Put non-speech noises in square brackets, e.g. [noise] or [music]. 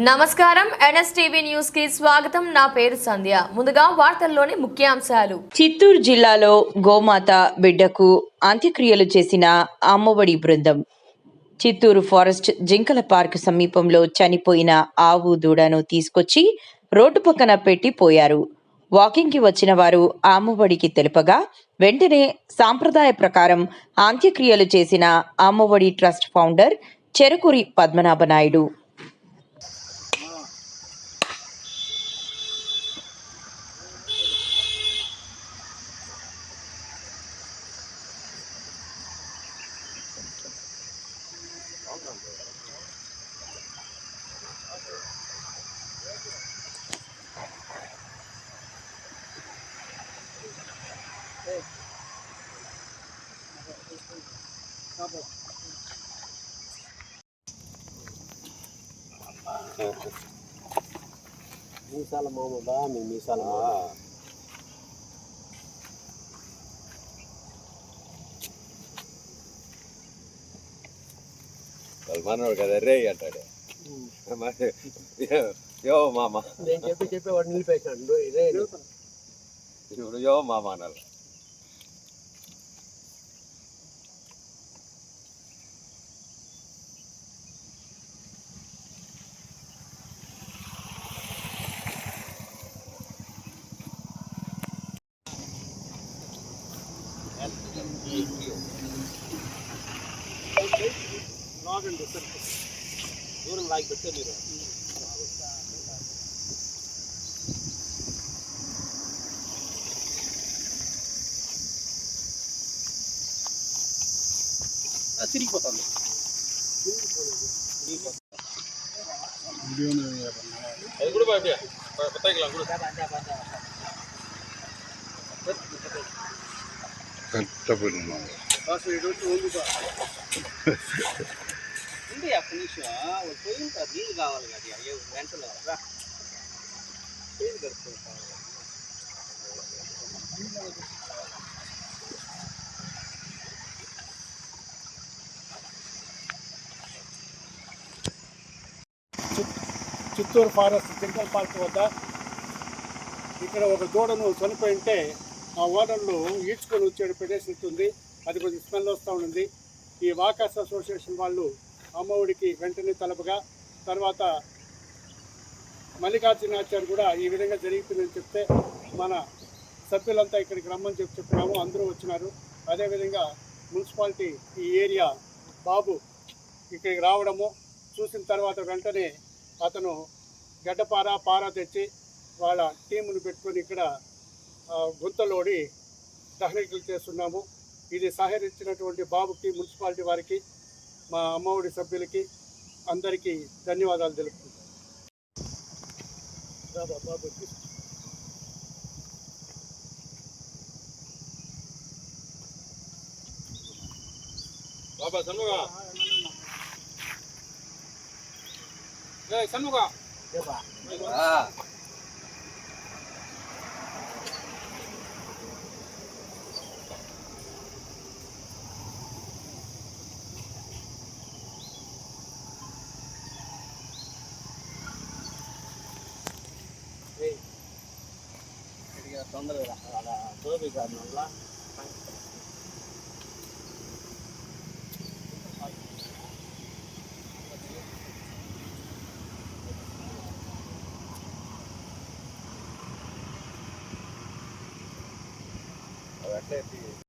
నమస్కారం. ఎన్ఎస్టీవీ న్యూస్కి స్వాగతం. నా పేరు సంధ్య. ముందుగా వార్తల్లోని ముఖ్యాంశాలు. చిత్తూరు జిల్లాలో గోమాత బిడ్డకు అంత్యక్రియలు చేసిన అమ్మఒడి బృందం. చిత్తూరు ఫారెస్ట్ జింకల పార్క్ సమీపంలో చనిపోయిన ఆవు దూడను తీసుకొచ్చి రోడ్డు పక్కన పెట్టి పోయారు. వాకింగ్కి వచ్చిన వారు అమ్మఒడికి తెలుపగా వెంటనే సాంప్రదాయ ప్రకారం అంత్యక్రియలు చేసిన Amma Vodi trust founder Cherukuri Padmanabha Naidu. Misal mau membahami, misal mau. మనోడు కదా రే అంటాడు [laughs] మరి యో మామ నేను చెప్పి చెప్పి వాడు నిలిపేశాడు ఇదే ఇప్పుడు యో మామ అనాలి లాగండి సార్ దూరం లాగి పెట్టే మీరు తిరిగిపోతుంది అది కూడా బాబీ కొత్తగా కూడా ఉంది అక్కడి నుంచి వాళ్ళు పోయి ఉంటారు నీళ్ళు కావాలి కదా అయ్యో గంటలు రా. చిత్తూరు ఫారెస్ట్ జింకల్ పార్క్ వద్ద ఇక్కడ ఒక దూడను చనిపోయి ఉంటే ఆ ఓడర్లు ఈడ్చుకొని వచ్చే ప్రదేశం ఉంది. అది కొంచెం స్మెల్ వస్తూ ఉంది. ఈ వాకర్స్ అసోసియేషన్ వాళ్ళు అమ్మఒడికి వెంటనే తలపగా తర్వాత మల్లికార్జునాచార్య కూడా ఈ విధంగా జరుగుతుందని చెప్తే మన సభ్యులంతా ఇక్కడికి రమ్మని చెప్పి చెప్పినాము అందరూ వచ్చినారు. అదేవిధంగా మున్సిపాలిటీ ఈ ఏరియా బాబు ఇక్కడికి రావడము చూసిన తర్వాత వెంటనే అతను గడ్డపార పార తెచ్చి వాళ్ళ టీమును పెట్టుకొని ఇక్కడ గుంతలోడి దహనీకలు చేస్తున్నాము. ఇది సహకరించినటువంటి బాబుకి మున్సిపాలిటీ వారికి మా అమ్మఒడి సభ్యులకి అందరికీ ధన్యవాదాలు తీసుకో. బాబా సన్ముగా. సన్ముగా. తొందరగా రా. అలా దోబి కాదు మళ్ళా